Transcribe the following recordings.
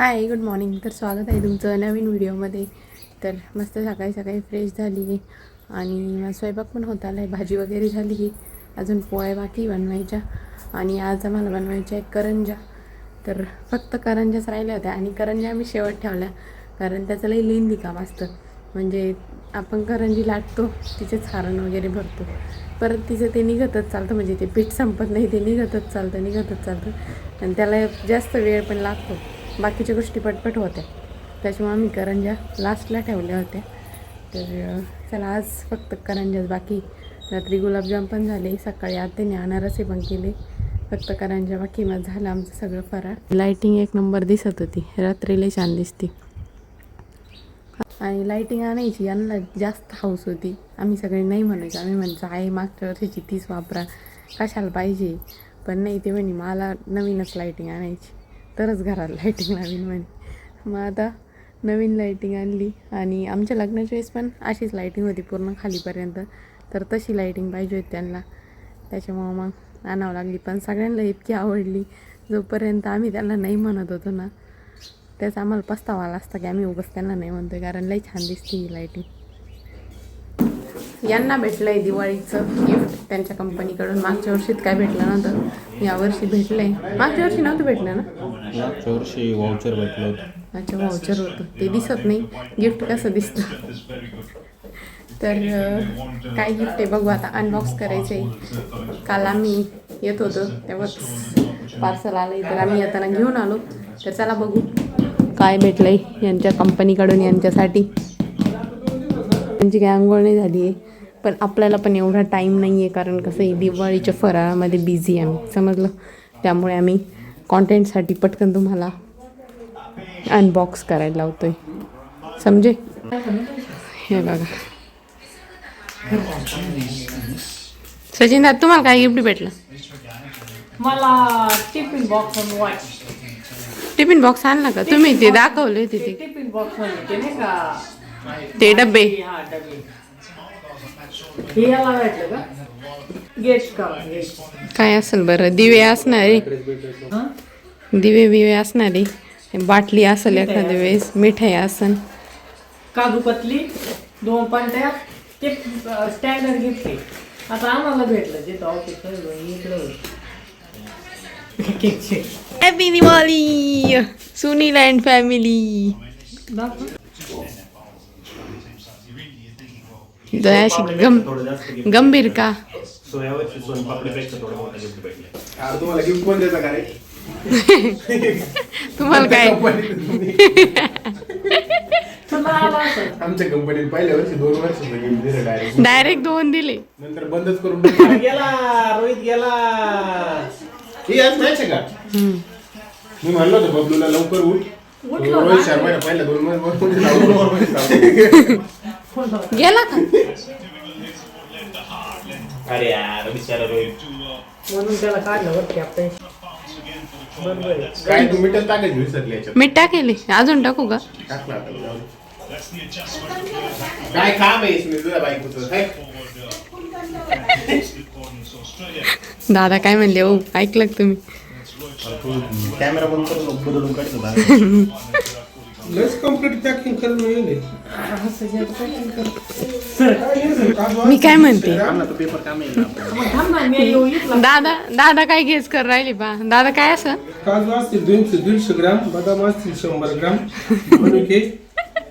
Hi good morning तर स्वागत आहे तुमचं नवीन व्हिडिओमध्ये. तर मस्त सकाळी सकाळी फ्रेश झाली आणि स्वयंपाक पण होत आला आहे भाजी वगैरे झाली. अजून पोळ्या बाकी बनवायच्या आणि आज आम्हाला बनवायच्या आहे करंजा. तर फक्त करंजाच राहिल्या होत्या आणि करंजा आम्ही शेवट ठेवल्या. कारण त्याचं लई लेंदी काम असतं. म्हणजे आपण करंजी लाटतो तिचे सारण वगैरे भरतो. परत तिचं ते निघतच चालतं. म्हणजे ते पीठ संपत नाही ते निघतच चालतं निघतच चालतं. आणि त्याला जास्त वेळ पण लागतो. बाकीच्या गोष्टी पटपट होत्या. त्याच्यामुळे आम्ही करंजा लास्टला ठेवल्या होत्या. तर चला आज फक्त करंजाच बाकी. रात्री गुलाबजाम पण झाले. सकाळी आत्याने अनारसे पण केले. फक्त करंजा बाकी. मग झालं आमचं सगळं फराळ. लाईटिंग एक नंबर दिसत होती. रात्रीला छान दिसती. आणि लाईटिंग आणायची यांना जास्त हाऊस होती. आम्ही सगळे नाही म्हणायचो. आम्ही म्हणायचो आहे मागच्या वर्षीची तीच वापरा. कशाला पाहिजे? पण नाही ते म्हणे मला नवीनच लाईटिंग आणायची. तरच घरात लाईटिंग लावीन म्हणे. मग आता नवीन लाईटिंग आणली आणि आमच्या लग्नाच्या वेळेस पण अशीच लाईटिंग होती पूर्ण खालीपर्यंत. तर तशी लाईटिंग पाहिजे होती त्यांना. त्याच्यामुळं मग आणावं लागली. पण सगळ्यांना इतकी आवडली. जोपर्यंत आम्ही त्यांना नाही म्हणत होतो ना त्याचा आम्हाला पस्तावा आला असता की आम्ही उगाच त्यांना नाही म्हणतो कारण लई छान दिसते ही लाईटिंग यांना भेटलं आहे दिवाळीचं गिफ्ट त्यांच्या कंपनीकडून मागच्या वर्षीत काय भेटलं नव्हतं. यावर्षी भेटलं आहे मागच्या वर्षी नव्हतं भेटलं ना? मागच्या वर्षी वाउचर भेटलं होतं. अच्छा वाउचर होतं. ते दिसत नाही. गिफ्ट कसं दिसतं? तर काय गिफ्ट आहे बघू आता. अनबॉक्स करायचं आहे काल आम्ही येत होतो. तेव्हाच पार्सल आलं तर आम्ही येताना घेऊन आलो. तर चला बघू काय भेटलं आहे यांच्या कंपनीकडून यांच्यासाठी. त्यांची काय आंघोळ नाही झाली आहे पण आपल्याला पण एवढा टाईम नाही आहे कारण कसं आहे दिवाळीच्या फराळामध्ये बिझी आहे आम्ही समजलं? त्यामुळे आम्ही कॉन्टेंटसाठी पटकन तुम्हाला अनबॉक्स करायला लावतोय. समजे? हे बघा. सचिन दादा तुम्हाला काय गिफ्ट भेटलं? मला टिफिन बॉक्स आणि वॉच टिफिन बॉक्स आणला का? तुम्ही ते दाखवले होते ते टिफिन बॉक्स म्हणजे ते नाही का? ते डबे हा डबे हे याला भेटलं का गेस्ट गेस्ट काय असेल बरं? दिवे असणार. दिवे बिवे असणार. बाटली असेल एखाद्या वेळेस मिठाई असेल. काजू कतली दोन पंट्या ते स्टँडर्ड गिफ्ट आहे आता आम्हाला भेटलं जे ऑफिस इकडं happy Diwali Sunil and family गम गंभीर का? सोयावरची सोनपापडीपेक्षा थोडं मोठं गिफ्ट भेटलं. अरे तुम्हाला गिफ्ट कोण द्यायचा का रे? तुम्हाला काय? तुला आला असेल. आमच्या कंपनीत पहिल्या वर्षी दोन वर्ष गिफ्ट दिलं डायरेक्ट डायरेक्ट दोन दिले. नंतर बंदच करून टाकलं. गेला रोहित गेला. हे आज मॅच आहे का मी म्हणलो होतो बबलूला लवकर उठ. रोहित. शर्मा पहिल्या दोन वर लावून गेला का अरे यार बिचारा रोहित. म्हणून त्याला काढलं बरं कॅप्टन बरोबर आहे काय तू मिठच टाकायची विसरली याच्यात? मीठ टाकेले. अजून टाकू का? टाकला आता जाऊ दे. काय काम आहे तुझ्या बायकोचं. दादा काय म्हणले ओ ऐकलं का तुम्ही? कॅमेरा बंद करून बदलून काढतो. लस कंप्लीट पॅकिंग करून येईल मी काय म्हणते. दादा दादा काय गेस कर राहिले बा? दादा काय असं? काजू असतील दोनशे दीडशे ग्राम बदाम असतील शंभर ग्राम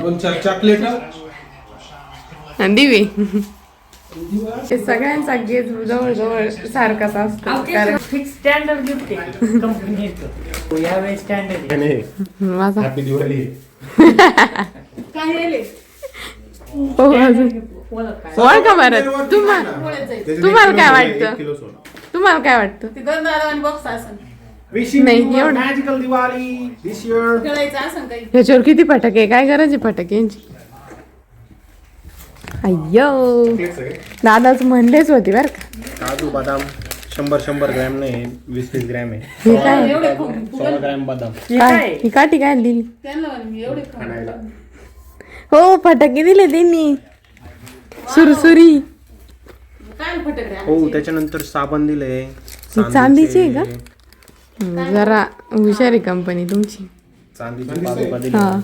दोन चार चॉकलेट दिवे. हे सगळ्यांचा गेस जवळजवळ सारखाच असतो. कारण फिक्स स्टँडर्ड गिफ्ट आहे कंपनीचं यावेळेस स्टँडर्ड माझा. हॅपी दिवाळी हो अजून. ओळखा बरं? तुम्हाला तुम्हाला काय वाटतं? तुम्हाला काय वाटतं? विशिंग नाही, एवढं. मॅजिकल दिवाळी दिस इयर ह्याच्यावर किती फटाके काय गरज आहे फटाक्यांची? अय्यो. दादाच म्हणलेच होती बरं का. काजू बदाम शंभर शंभर ग्रॅम नाही वीस वीस ग्रॅम आहे. हे काय? सोळा ग्रॅम बदाम. काय? ही काठी काय दिली? हो फटाके दिले त्यांनी. सुरसुरी. हो त्याच्यानंतर साबण दिले चांदीची. आहे का? हम्म, जरा हुशार आहे कंपनी तुमची. चांदीची पादुका दिली. हा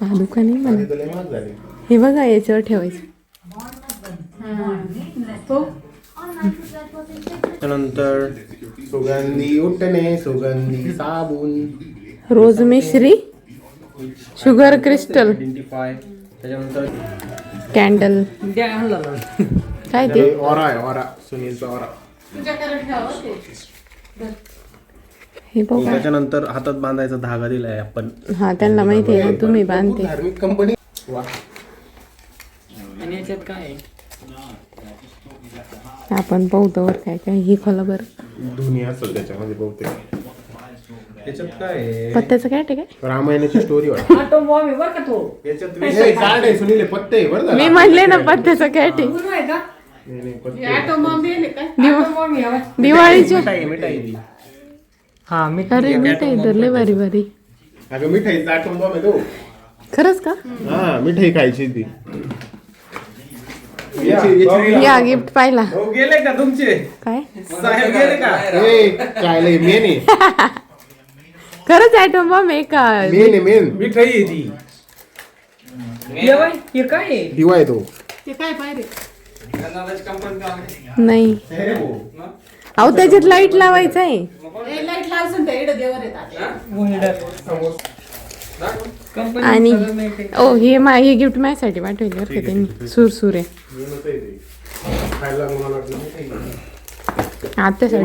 पादुका नाही झाले. हे बघा याच्यावर ठेवायचं. त्यानंतर सुगंधी उठणे सुगंधी साबून. रोज मिश्री शुगर क्रिस्टल. त्याच्यानंतर कॅन्डल. काय ते? ते ओरा आहे ओरा सुनीलचा ओरा हे बघा. त्याच्यानंतर हातात बांधायचा धागा दिलाय आपण. हा त्यांना माहिती आहे तुम्ही बांधते. धार्मिक कंपनी आणि याच्यात काय आहे? आपण पाहतो वर काय काय ही खोला बरं. दुनिया असेल त्याच्यामध्ये बहुतेक. काय आहे? पत्त्याचं काय ते काय? रामायणाची स्टोरी वाटत. ऑटो बॉम्ब आहे बरं का तो? याच्यात कार्ड आहे. सुनील हे पत्ते आहे बरं मी झालं. म्हणले ना पत्त्याचं काय गुरु आहे का? नाही, नाही, पत्ते. ऑटो बॉम्ब आहे हवा. दिवाळीची मिठाई मिठाई ती. हा मी अरे मिठाई. धरले बारी बारी अगं मिठाईचा आठवण बॉम्ब आहे तो. खरंच का? हा मिठाई खायची ती. याची- याची- या गिफ्ट पाहिला. हो गेले का तुमचे? काय? साहेब गेले का? ए, काय लय मेन आहे. खरंच ऍटम बॉम्ब आहे का? मेन आहे मेन मिठाई आहे ती. हे काय आहे? दिवा आहे तो. नाही. अहो त्याच्यात लाइट लावायचं आहे. आणि ओ हे मा हे गिफ्ट माझ्यासाठी पाठवले बरं का त्यांनी. सुरसुरे आहे. आत्यासाठी?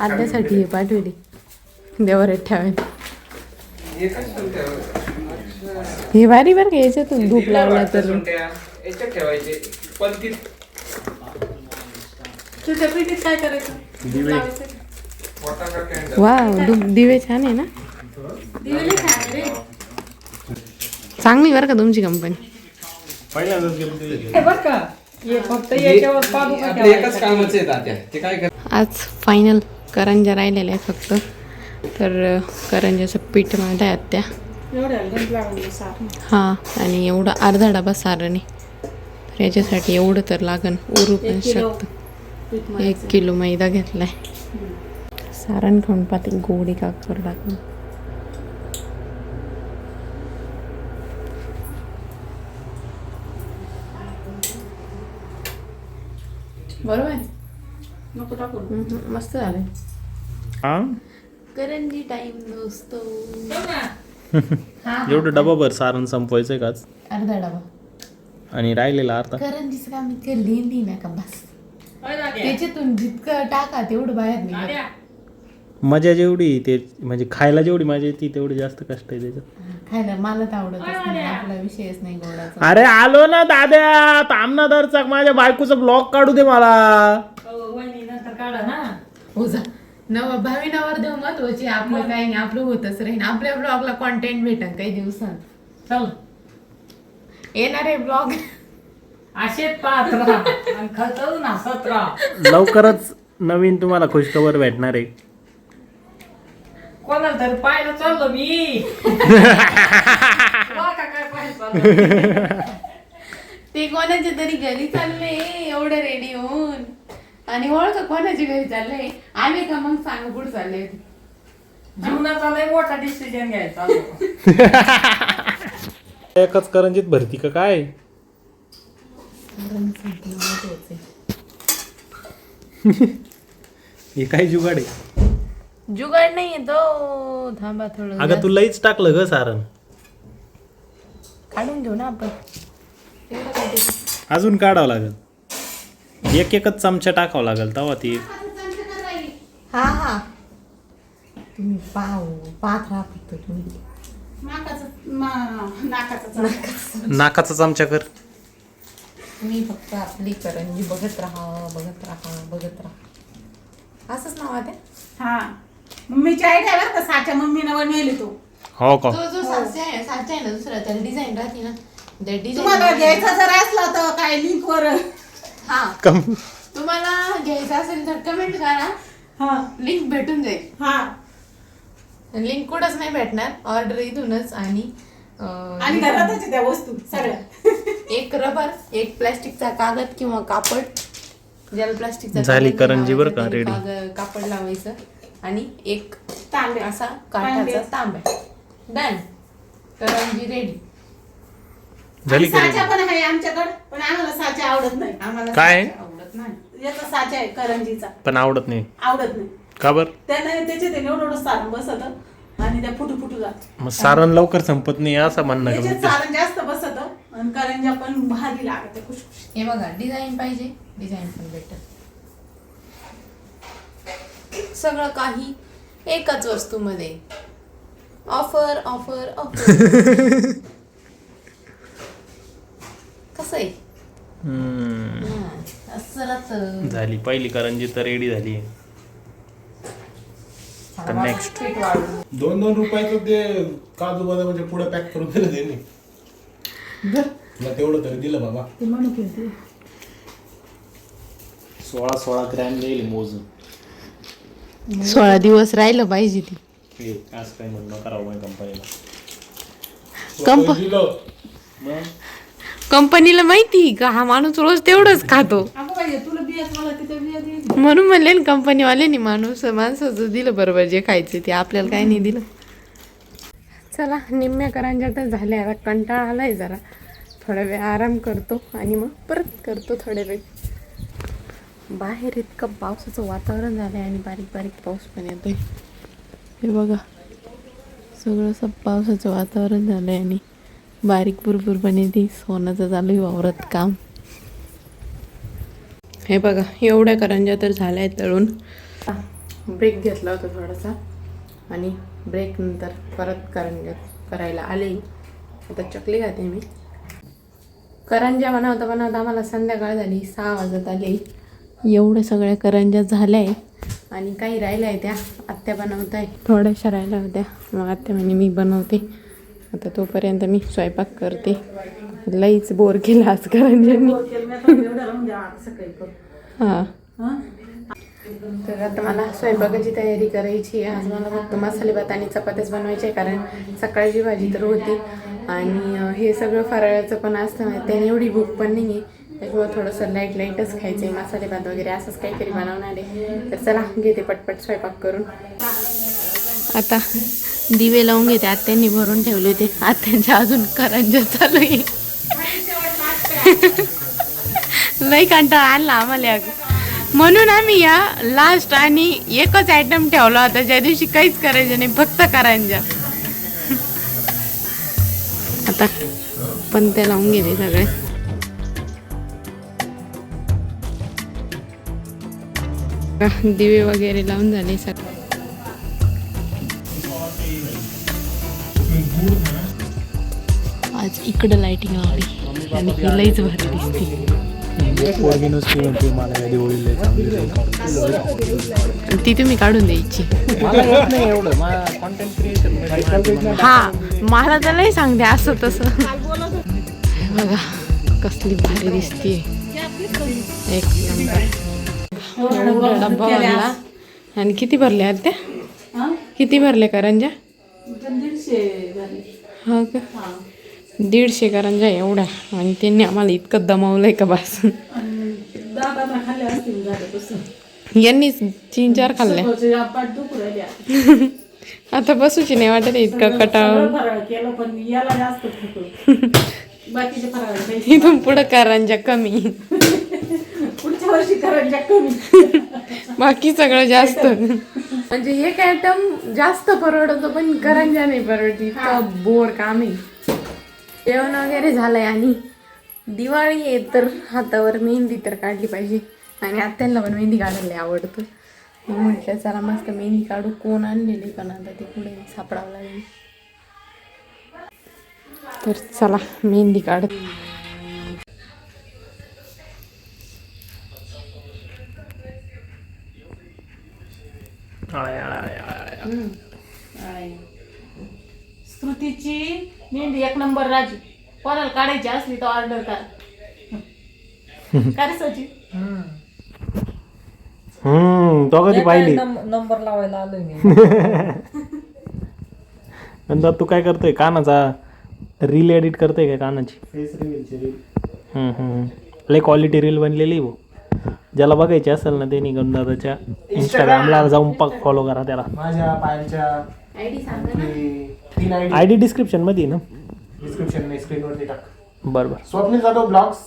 आत्यासाठी हे पाठवली. देवाऱ्यात ठेवायला. हे भारी बरं का याच्यातून धूप लावला तर. ठेवायचे. पलतीत वा दिवे छान आहे ना? चांगली बरं का तुमची कंपनी आहे आज फायनल करंजा राहिलेल्या आहे फक्त. तर करंजाचं पीठ माझ्या आहेत त्या. हां आणि एवढं अर्धा डबा सारण आहे. तर याच्यासाठी एवढं तर लागन. उरू पण शकतं. एक किलो मैदा घेतलाय. सारण खाऊन पाहते गोडी काकर टाकून. बरोबर आहे? नको टाकून मस्त झालंय. हा करंजी टाइम दोस्तो. एवढं डबा भर सारण संपवायचंय काच अर्धा डबा. आणि राहिलेला अर्धा? करंजीचं काम इतकं लेंदी ना का बस? त्याच्यातून जितकं टाका तेवढं बाहेर दाद्या, मजा जेवढी ते म्हणजे खायला जेवढी मजा येते तेवढी जास्त कष्ट आहे त्याच्यात. खायला मला तर आवडतच नाही आपला विषयच नाही गोडाचा. अरे आलो ना दाद्या! तामना दरचाक माझ्या बायकोचा ब्लॉग काढू दे मला. हो, नंतर काढा ना. हो जा. नव भावी नवरदेव महत्वाची आपलं काही नाही आपलं होतच राहील आपल्या ब्लॉगला कॉन्टेंट भेटन काही दिवसात. चल. येणारे ब्लॉग असेच पाहत राहा. आणि खचवून हसत राहा लवकरच नवीन तुम्हाला खुशखबर भेटणार आहे. कोणाला तरी पाहायला चाललो मी. तुला का काय पाहायला चाललो. ते कोणाच्या तरी घरी चालले एवढं रेडी होऊन. आणि ओळख कोणाच्या घरी चाललंय आले का मग सांग कुठं चालले? जीवनाचा लय मोठा डिसिजन घ्यायचा चाललो एकच करंजीत भरती का काय? हे काय जुगाड आहे? जुगाड नाही तो. थांबा थोडं अगं तू लईच टाकलं ग सारण काढून घेऊ ना आपण. एवढं काय ते? अजून काढावं लागेल. एक एकच चमचा टाकावं लागेल तेव्हा ती. हा हा. तुम्ही पाहू पाहत राहा फक्त तुम्ही. नाकाचा चमचा. कर. तुम्ही फक्त आपली करंजी बघत राहा बघत राहा बघत राहा. असंच नाव आहे ते? हा. मम्मीची आयडिया बरं का? साच्या मम्मीनं बनवेली तू. हो का? तो जो साचा आहे साचा आहे ना दुसरा त्याला डिझाईन राहते ना. त्या तुम्हाला डिझाईन घ्यायचा जर असला तर काय लिंक वर? हा. कम तुम्हाला घ्यायचं असेल तर कमेंट करा. हा. लिंक भेटून जाईल. हा. लिंक कुठंच नाही भेटणार. ऑर्डर इथूनच आणि अं, आणि घरातच आहे त्या वस्तू सगळ्या. एक रबर एक प्लास्टिकचा कागद किंवा कापड. ज्याला प्लास्टिकचा झाली करंजी बरं का, ready. कापड लावायचं. आणि एक तांबे. असा काठाचा तांब्या डन करंजी रेडी झाली साचा? पण आहे आमच्याकडे पण आम्हाला साचा आवडत नाही. आम्हाला काय? साचा आवडत नाही. याचा साचा आहे करंजीचा. पण आवडत नाही. आवडत नाही. का बर? त्याने त्याचे ते एवढं एवढं सारण बसत आणि त्या फुटू फुटू जात. मग सारण लवकर संपत नाही असं म्हणणं का त्याच्यात तुमचं? सारण जास्त बसत आणि करंजा पण भारी लागते खुशखुश हे बघा डिझाईन पाहिजे. डिझाईन पण भेटत सगळं काही एकाच वस्तूमध्ये. Offer offer offer. कसं आहे असं. झाली पहिली करंजी तर रेडी झाली. तर नेक्स्ट. दोन दोन रुपयाचं ते काजू बदामाच्या पुढे पॅक करून दिलं त्यांनी. तेवढं तरी दिलं बाबा. सोळा सोळा ग्रॅम येईल मोजून. सोळा दिवस राहिलं पाहिजे ती. म्हणणं करावं कंपनीला कंप कंपनीला माहिती का? हा माणूस रोज तेवढंच खातो. अगं बाई तुला बिया झाला तिथं बिया दे. म्हणून म्हणले ना कंपनीवाल्यानी माणूस माणसाचं दिलं बरोबर जे खायचे ते. आपल्याला काही नाही दिलं. चला निम्म्या करांच्या तर झाल्या. आता कंटाळा आलाय जरा. थोडा वेळ आराम करतो आणि मग परत करतो थोड्या वेळ. बाहेर इतकं पावसाचं वातावरण झालं आहे आणि बारीक बारीक पाऊस पण येतोय. हे बघा सगळं असं पावसाचं वातावरण झालं आहे आणि बारीक भरपूर पण येते. सोनाचं चालू आहे वावरात काम. हे बघा एवढ्या करंज्या तर झाल्या आहेत तळून. ब्रेक घेतला होता थोडासा आणि ब्रेक नंतर परत करंज्या करायला आले. आता चकली खाते मी. करंज्या बनवता बनवता आम्हाला संध्याकाळ झाली सहा वाजत आली. एवढ्या सगळ्या करंज्या झाल्या. आहे आणि काही राहिल्या आहे त्या. आत्या बनवत आहे थोड्याशा राहिल्या होत्या. मग आत्या म्हणे मी बनवते. आता तोपर्यंत मी स्वयंपाक करते. लईच बोर केला आज करंज्यांनी. हां. तर आता मला स्वयंपाकाची तयारी करायची आहे. आज मला फक्त मसाले भात आणि चपात्याच बनवायचे आहे कारण सकाळची भाजी तर होती. आणि हे सगळं फराळाचं पण असतं त्याने एवढी भूक पण नाही आहे त्याच्यामुळे थोडंसं लाइट लाईटच खायचे मसाले भात वगैरे असंच काहीतरी बनवणार आहे. तर चला घेते पटपट स्वयंपाक करून. आता दिवे लावून घेते आत्यांनी भरून ठेवले होते. आत्यांच्या अजून करंजा चालू आहे. नाही कंटाळा आणला आम्हाला अगं. म्हणून आम्ही या लास्ट आणि एकच आयटम ठेवला होता ज्या दिवशी काहीच करायचं नाही फक्त करंजा आता पण ते लावून घेते सगळे. दिवे वगैरे लावून झाले सर. आज इकडं लाइटिंग लावली आणि ही लईच भारी दिसते. ती तुम्ही काढून द्यायची. हा मला तर नाही सांगते असं तसं. बघा कसली भारी दिसते एक नंबर. एवढा डब्बा भरला. आणि किती भरले आहेत त्या हा? किती भरले करंजा? झाले. हा का? दीडशे करंजा एवढ्या. आणि त्यांनी आम्हाला इतकं दमावलंय का बस? आणि दादाला खाल्ले असतील झालं तसं यांनी तीन चार खाल्ल्या आता. बसूची नाही वाटत इतकं कटाळ इथून पुढं करंजा कमी. पुढच्या वर्षी करायच्या कमी. बाकी सगळं जास्त. म्हणजे एक आयटम जास्त परवडतो पण करंजा नाही परवडती इतकं बोर काम आहे. जेवण वगैरे झालंय आणि दिवाळी आहे तर हातावर मेहंदी तर काढली पाहिजे. आणि आत्यांना पण मेहंदी काढायला आवडतं. मग म्हटलं चला मस्त मेहंदी काढू. कोण आणलेली पण आता ते पुढे सापडावं लागेल. तर चला मेहंदी काढत श्रुतीची मेहंदी एक नंबर राजू. कोणाला काढायची असली तर ऑर्डर करा. काय रे सचिन. हम्म तो कधी पाहिली. नंबर लावायला आलोय मी. नंतर तू काय करतोय? कानाचा रील एडिट करतोय काय कानाची? रील हम्म, हम्म. लय क्वालिटी रील बनलेली आहे भाऊ. ज्याला बघायचे असेल ना त्यांनी गणदादाच्या इंस्टाग्रामला जाऊन फॉलो करा त्याला. माझ्या पायलच्या आय डी सांगा ना. आपली तीन आय आय डी डिस्क्रिप्शनमध्ये ना. डिस्क्रिप्शन नाही स्क्रीनवरती टाक. बरं बरं. Swapnil Jadhav blogs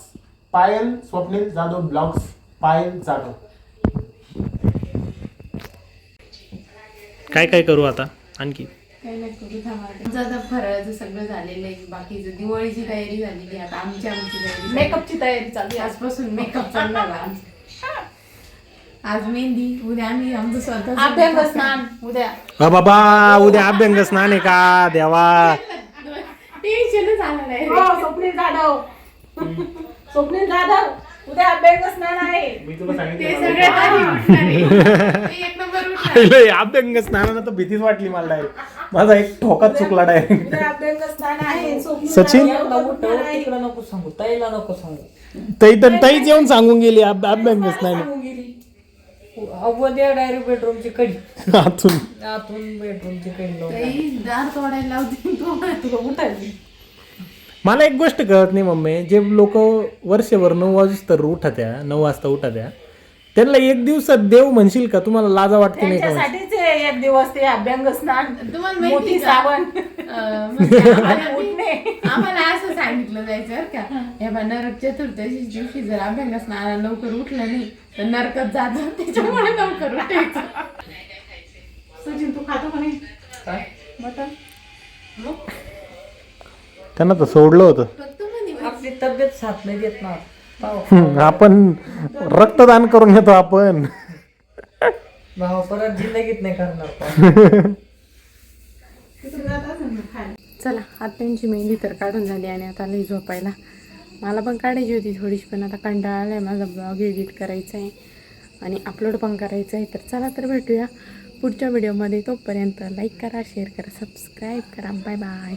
Payal Swapnil Jadhav blogs Payal Jadhav. काय काय करू आता? आणखी? काही नाही करू थांबा आमचं आता फराळाचं सगळं झालेलं आहे बाकीचं दिवाळीची तयारी झालेली आहे आता आमची आमची तयारी. मेकअपची तयारी चालू आहे. आजपासून मेकअप चालू झाला आमचा. आज मेहंदी उद्या आम्ही आमचं स्वतः अभ्यंग स्नान उद्या. अ बाबा उद्या अभ्यंग स्नान आहे का? देवा. टेन्शनच आलं नाही हो स्वप्नील जाधव. स्वप्नील जाधव. उद्या अभ्यंग स्नान आहे. मी तुला ते सांगितलं सगळ्यात आधी उठणार आहे. ते एक नंबर उठणार लय अभ्यंग स्नानानं तर भीतीच वाटली मला डायरेक्ट माझा एक ठोकाच चुकला डायरेक्ट उद्या अभ्यंग स्नान आहे. स्वप्नील सचिन? जाधव नको. तिकडं सांगू ताईला नको सांगू. तई तर तईच येऊन सांगून गेली अभ- अभ्यंग स्नान. सांगून गेली. उद्या डायरेक्ट बेडरूमची कडी. आतून. आतून बेडरूमची कडी लावून दार तोडायला लावते. तो तुला उठायची मला एक गोष्ट कळत नाही मम्मी जे लोक वर्षभर नऊ वाजता उठत्या नऊ वाजता उठत्या त्यांना एक दिवसात देव म्हणशील का? तुम्हाला लाजा वाटते नाही का? त्यांच्यासाठीच हे एक दिवस ते अभ्यंग स्नान तुम्हाला माहिती मोती का? साबण. अं, म्हणजे आम्हाला उठणे. आम्हाला असं सांगितलं जायचं बरं का. या बा नरक चतुर्दशी दिवशी जर अभ्यंग स्नानाला लवकर उठलं नाही तर नरकच जातं त्याच्यामुळे लवकर उठायचं. सचिन तू खातो का नाही? मटन त्यांना तर सोडलं होतं. आपली तब्येत साथ नाही देत ना. आपण रक्तदान करून घेतो आपण. भाव परत जिंदगीत नाही करणार पाव. चला आत्यांची मेहंदी तर काढून झाली आणि आता आली झोपायला. मला पण काढायची होती थोडीशी पण आता कंटाळा आला आहे माझा ब्लॉग एडिट करायचा आहे आणि अपलोड पण करायचं आहे तर चला तर भेटूया पुढच्या व्हिडिओमध्ये तोपर्यंत लाईक करा शेअर करा सबस्क्राईब करा. Bye bye